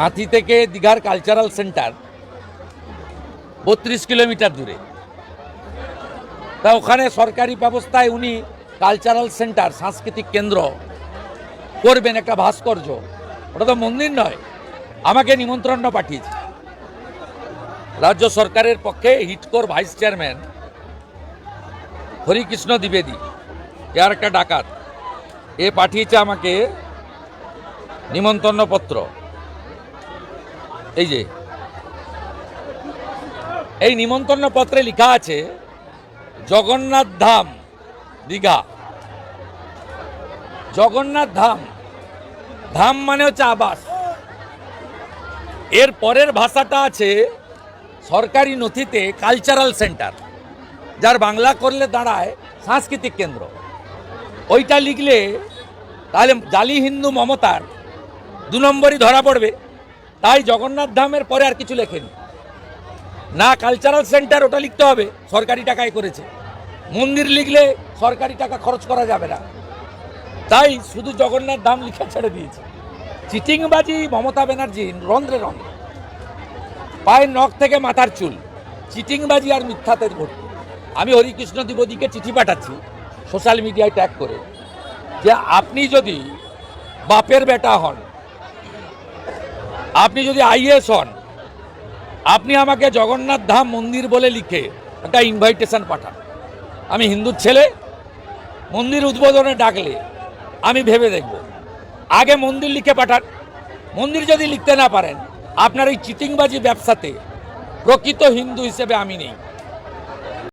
কাঁথি থেকে দীঘার cultural centre বত্রিশ কিলোমিটার দূরে। তা ওখানে সরকারি ব্যবস্থায় উনি কালচারাল সেন্টার সাংস্কৃতিক কেন্দ্র করবেন একটা ভাস্কর্য। ওটা তো মন্দির নয়, আমাকে নিমন্ত্রণ পাঠিয়েছে। রাজ্য সরকারের পক্ষে হিটকোর ভাইস চেয়ারম্যান হরিকৃষ্ণ দ্বিবেদী এর একটা ডাকাত। এ পাঠিয়েছে আমাকে নিমন্ত্রণ পত্র এই যে। এই নিমন্ত্রণ পত্রে লেখা আছে, জগন্নাথ ধাম, দীঘা। জগন্নাথ ধাম। ধাম মানে হচ্ছে আবাস। এর পরের ভাষাটা আছে সরকারি নথিতে কালচারাল সেন্টার যার বাংলা করলে দাঁড়ায় সাংস্কৃতিক কেন্দ্র। ওইটা লিখলে তাহলে জালি হিন্দু মমতার দু নম্বরই ধরা পড়বে। তাই জগন্নাথ ধামের পরে আর কিছু লেখেনি। না কালচারাল সেন্টার ওটা লিখতে হবে, সরকারি টাকায় করেছে। মন্দির লিখলে সরকারি টাকা খরচ করা যাবে না। তাই শুধু জগন্নাথ ধাম লিখে ছেড়ে দিয়েছে। চিটিংবাজি, মমতা ব্যানার্জি, রন্ধ্রে রন্ধ্রে। পায়ের নখ থেকে মাথার চুল, চিটিংবাজি আর মিথ্যাতে ভর্তি আমি হরিকৃষ্ণ দ্বিবেদীকে চিঠি পাঠাচ্ছি সোশ্যাল মিডিয়ায় ট্যাগ করে, যে আপনি যদি বাপের বেটা হন আপনি যদি আইএস হন, আপনি আমাকে জগন্নাথ ধাম মন্দির বলে লিখে একটা ইনভাইটেশন পাঠান। আমি হিন্দুর ছেলে, মন্দির উদ্বোধনে ডাকলে আমি ভেবে দেখব। আগে মন্দির লিখে পাঠান। মন্দির যদি লিখতে না পারেন, আপনার এই চিটিংবাজি ব্যবসাতে প্রকৃত হিন্দু হিসেবে আমি নেই।